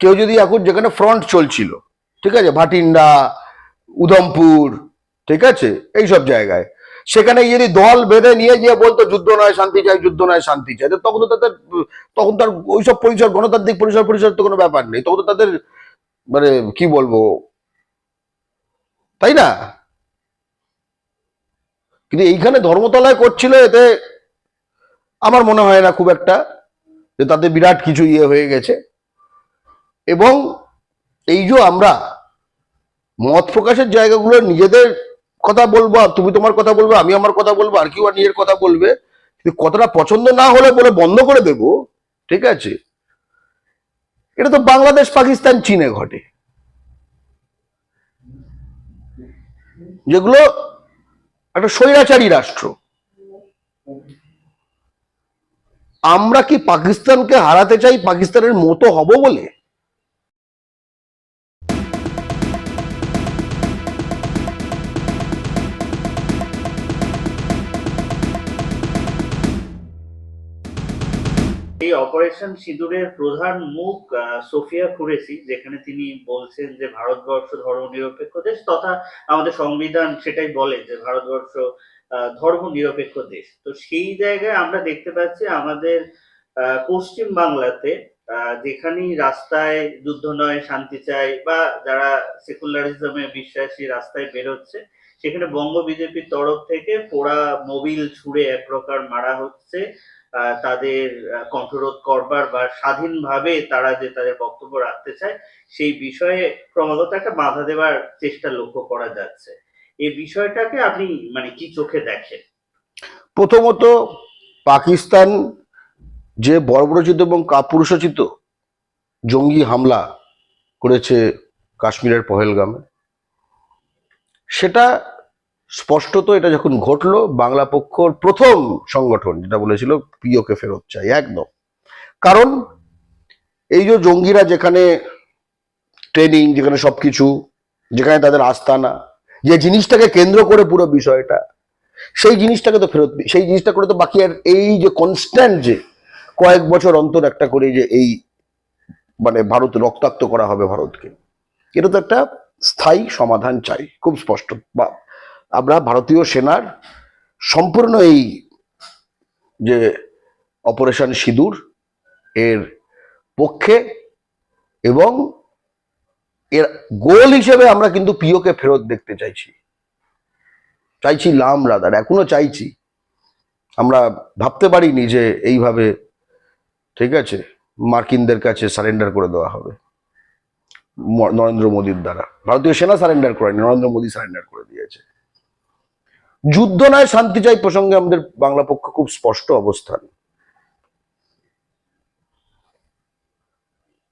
কেউ যদি এখন যেখানে ফ্রন্ট চলছিল, ঠিক আছে? ভাটিন্ডা, উধমপুর, ঠিক আছে? এইসব জায়গায়। সেখানে যদি দল বেঁধে নিয়ে গিয়ে বলতো, যুদ্ধ নয়, শান্তি চাই, যুদ্ধ নয়, শান্তি চাই তখন তো তাদের, তখন তার ওইসব পরিসর, গণতান্ত্রিক পরিসর পরিসর তো কোনো ব্যাপার নেই। তখন তো তাদের মানে কি বলব? তাই না? কিন্তু এইখানে ধর্মতলায় করছিল এতে, আমার মনে হয় না খুব একটা, যে তাদের বিরাট কিছু ইয়ে হয়ে গেছে। এবং এই যে আমরা মত প্রকাশের জায়গাগুলো নিজেদের কথা বলব আর তুমি তোমার কথা বলবে, আমি আমার কথা বলব, আর কেউ আর নিজের কথা বলবে কতটা পছন্দ না হলে বলে বন্ধ করে দেব, ঠিক আছে? এটা তো বাংলাদেশ, পাকিস্তান, চীনে ঘটে। যেগুলো একটা স্বৈরাচারী রাষ্ট্র। আমরা কি পাকিস্তানকে হারাতে চাই, পাকিস্তানের মতো হব বলে? এই অপারেশন সিঁদুরের প্রধান মুখ সোফিয়া কুরেসি যেখানে তিনি বলছেন যে ভারতবর্ষ ধর্মনিরপেক্ষ দেশ তথা আমাদের সংবিধান সেটাই বলে যে ভারতবর্ষ ধর্ম নিরপেক্ষ দেশ। তো সেই জায়গায় আমরা দেখতে পাচ্ছি আমাদের পশ্চিম বাংলাতে যেখানেই রাস্তায় যুদ্ধ নয়, শান্তি চাই, বা যারা সেকুলারিজমে বিশ্বাসী রাস্তায় বেরোচ্ছে, সেখানে বঙ্গ বিজেপির তরফ থেকে পোড়া মোবিল ছুড়ে এক প্রকার মারা হচ্ছে তাদের কণ্ঠরোধ করবার বা স্বাধীনভাবে তারা যে তাদের বক্তব্য রাখতে চায়, সেই বিষয়ে ক্রমাগত একটা বাধা দেওয়ার চেষ্টা লক্ষ্য করা যাচ্ছে। এই বিষয়টাকে আপনি মানে কি চোখে দেখেন? প্রথমত, পাকিস্তান যে বর্বরচিত এবং কাপুরুষোচিত জঙ্গি হামলা করেছে কাশ্মীরের পহেলগামে, সেটা স্পষ্টত এটা যখন ঘটলো, বাংলা পক্ষর প্রথম সংগঠন, যেটা বলেছিল পিওকে ফেরত চাই, একদম। কারণ এই যে জঙ্গিরা যেখানে ট্রেনিং যেখানে সবকিছু, যেখানে তাদের আস্তানা, যে জিনিসটাকে কেন্দ্র করে পুরো বিষয়টা, সেই জিনিসটাকে তো ফেরত সেই জিনিসটা করে তো বাকি আর এই যে কনস্ট্যান্ট যে কয়েক বছর অন্তর একটা করে যে এই মানে ভারত রক্তাক্ত করা হবে ভারতকে, এটা তো একটা স্থায়ী সমাধান চাই, খুব স্পষ্ট বা আমরা ভারতীয় সেনার সম্পূর্ণ এই যে অপারেশন সিঁদুর এর পক্ষে এবং এর গোল হিসেবে আমরা কিন্তু পিওকে ফেরত দেখতে চাইছি। চাইছি লাম রাদার, এখনও চাইছি। আমরা ভাবতে পারিনি যে এইভাবে, ঠিক আছে, মার্কিনদের কাছে সারেন্ডার করে দেওয়া হবে। নরেন্দ্র মোদীর দ্বারা। ভারতীয় সেনা সারেন্ডার করেনি, নরেন্দ্র মোদী সারেন্ডার করে দিয়েছে। যুদ্ধ নয়, শান্তি চাই প্রসঙ্গে আমাদের বাংলা পক্ষ খুব স্পষ্ট অবস্থান।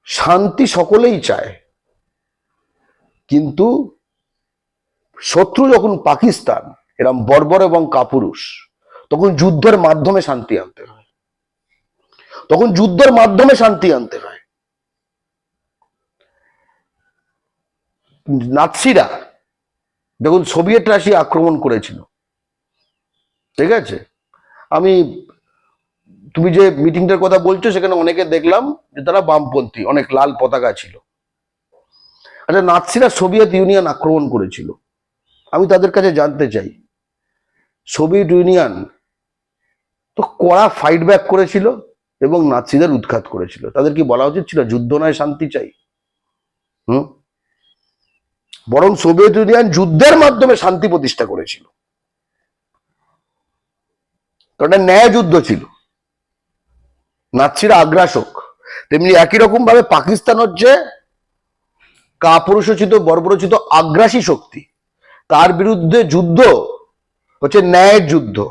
শান্তি সকলেই চায়। কিন্তু শত্রু যখন পাকিস্তান, এরম বর্বর এবং কাপুরুষ, তখন যুদ্ধের মাধ্যমে শান্তি আনতে হয়। তখন যুদ্ধের মাধ্যমে শান্তি আনতে হয়। নাৎসিরা, দেখুন, সোভিয়েত রাশিয়া আক্রমণ করেছিল। ঠিক আছে? আমি, তুমি যে মিটিংটার কথা বলছো, সেখানে অনেকে দেখলাম যে তারা বামপন্থী, অনেক লাল পতাকা ছিল। আচ্ছা নাৎসিরা সোভিয়েত ইউনিয়ন আক্রমণ করেছিল। আমি তাদের কাছে জানতে চাই, সোভিয়েত ইউনিয়ন তো কড়া ফাইট ব্যাক করেছিল এবং নাৎসিদের উৎখাত করেছিল। তাদের কি বলা উচিত ছিল, যুদ্ধ নয়, শান্তি চাই? হুম? বরং সোভিয়েত ইউনিয়ন যুদ্ধের মাধ্যমে শান্তি প্রতিষ্ঠা করেছিল। তো এটা ন্যায় যুদ্ধ ছিল। নাৎসিরা আগ্রাসক। তেমনি একই রকম ভাবে পাকিস্তান হচ্ছে কাপুরুষোচিত, বর্বরচিত, আগ্রাসী শক্তি। তার বিরুদ্ধে যুদ্ধ হচ্ছে ন্যায়ের যুদ্ধ।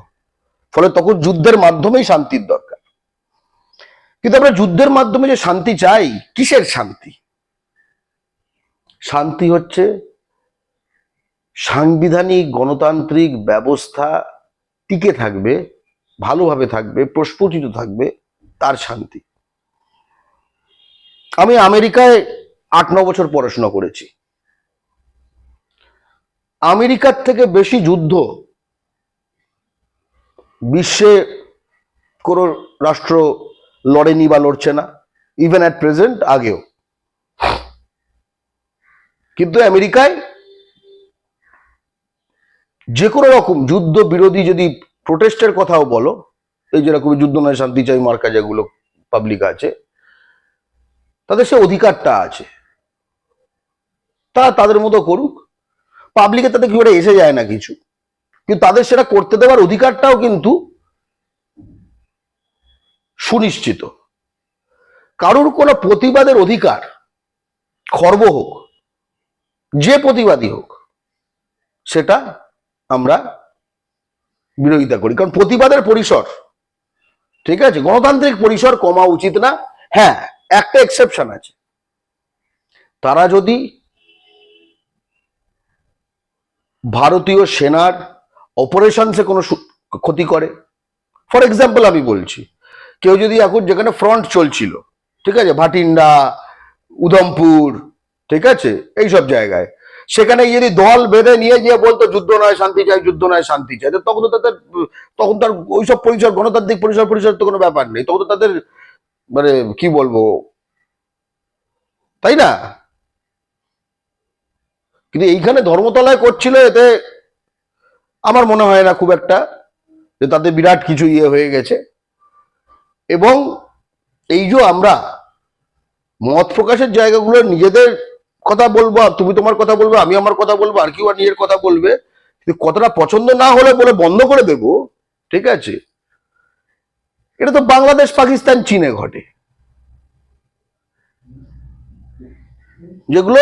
ফলে তখন যুদ্ধের মাধ্যমেই শান্তির দরকার। কিন্তু আমরা যুদ্ধের মাধ্যমে যে শান্তি চাই, কিসের শান্তি? শান্তি হচ্ছে সাংবিধানিক গণতান্ত্রিক ব্যবস্থা টিকে থাকবে ভালোভাবে থাকবে, প্রস্ফুটিত থাকবে, তার শান্তি। আমি আমেরিকায় আট, ন বছর পড়াশোনা করেছি। আমেরিকার থেকে বেশি যুদ্ধ বিশ্বে কোনো রাষ্ট্র লড়েনি বা লড়ছে না ইভেন অ্যাট প্রেজেন্ট আগেও। কিন্তু আমেরিকায় যে কোনো রকম যুদ্ধ বিরোধী যদি প্রোটেস্টের কথাও বলো। এই যেরকম যুদ্ধ নয়, শান্তি চাই, মার্কা যেগুলো পাবলিক আছে। তাদের সে অধিকারটা আছে। তা তাদের মতো করুক। পাবলিকে তাতে কি এসে যায় না কিছু? কিন্তু তাদের সেটা করতে দেওয়ার অধিকারটাও কিন্তু সুনিশ্চিত। কারোর কোনো প্রতিবাদের অধিকার, খর্ব হোক, যে প্রতিবাদী হোক, সেটা আমরা বিরোধিতা করি। কারণ প্রতিবাদের পরিসর, ঠিক আছে? গণতান্ত্রিক পরিসর কমা উচিত না। হ্যাঁ একটা এক্সেপশন আছে। তারা যদি ভারতীয় সেনার অপারেশনসে কোনো ক্ষতি করে ফর এক্সাম্পল আমি বলছি, কেউ যদি এখন যেখানে ফ্রন্ট চলছিল, ঠিক আছে? ভাটিন্ডা, উধমপুর, ঠিক আছে? এইসব জায়গায় সেখানে যদি দল বেঁধে নিয়ে গিয়ে বলতো, যুদ্ধ নয়, শান্তি চাই, যুদ্ধ নয়, শান্তি চাই তখন তো তাদের, তখন তার ওইসব পরিসর, গণতান্ত্রিক পরিসর পরিসর তো কোনো ব্যাপার নেই। তখন তো তাদের মানে কি বলব? তাই না? কিন্তু এইখানে ধর্মতলায় করছিল এতে আমার মনে হয় না খুব একটা, যে তাতে বিরাট কিছু ইয়ে হয়ে গেছে। এবং এই যে আমরা মত প্রকাশের জায়গাগুলো নিজেদের কথা বলব, তুমি তোমার কথা বলবে, আমি আমার কথা বলব, আর কেউ আর নিজের কথা বলবে। কিন্তু কথাটা পছন্দ না হলে বলে বন্ধ করে দেব, ঠিক আছে? এটা তো বাংলাদেশ, পাকিস্তান, চীনে ঘটে। যেগুলো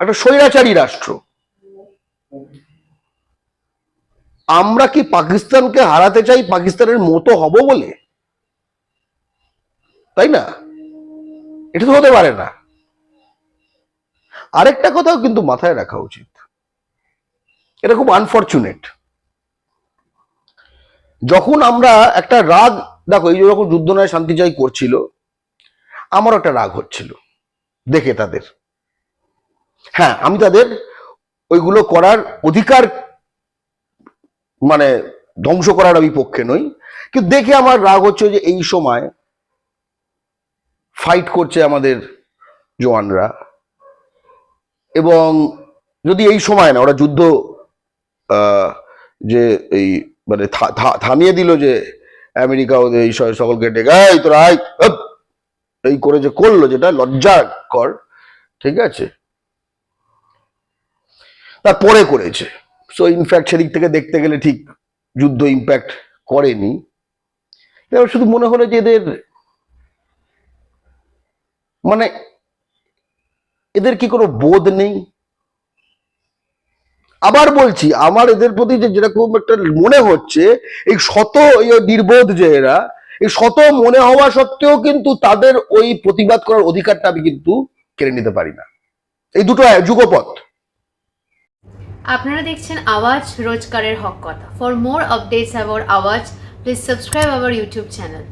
একটা স্বৈরাচারী রাষ্ট্র। আমরা কি পাকিস্তানকে হারাতে চাই, পাকিস্তানের মতো হব বলে? তাই না? এটা তো হতে পারে না। আরেকটা কথাও কিন্তু মাথায় রাখা উচিত। এটা খুব আনফর্চুনেট যখন আমরা একটা রাগ, দেখো এই যখন যুদ্ধ নয় শান্তি জয় করছিল আমার একটা রাগ হচ্ছিল, দেখে তাদের। হ্যাঁ আমি তাদের ওইগুলো করার অধিকার মানে ধ্বংস করার আমি পক্ষে নই, কিন্তু দেখে আমার রাগ হচ্ছে যে এই সময় ফাইট করছে আমাদের জওয়ানরা। এবং যদি এই সময় না, ওরা যুদ্ধ যে এই মানে থামিয়ে দিল যে আমেরিকা ওদের এই স- সকলকে ডেকে, এই তোরা, এই করে যে করল যেটা, লজ্জা কর, ঠিক আছে? তারপরে করেছে। সো ইনফ্যাক্ট সেদিক থেকে দেখতে গেলে ঠিক যুদ্ধ ইম্প্যাক্ট করেনি। শুধু মনে হলো যে এদের মানে এদের কি কোনো বোধ নেই? আবার বলছি, আমার এদের প্রতি যে যেরকম একটা মনে হচ্ছে, এই শত নির্বোধ যে এরা, এই শত মনে হওয়া সত্ত্বেও কিন্তু তাদের ওই প্রতিবাদ করার অধিকারটা আমি কিন্তু কেড়ে নিতে পারি না। এই দুটো যুগপথ। আপনারা দেখছেন আওয়াজ রোজকারের হক কথা। For more updates about Awaaz please subscribe our YouTube channel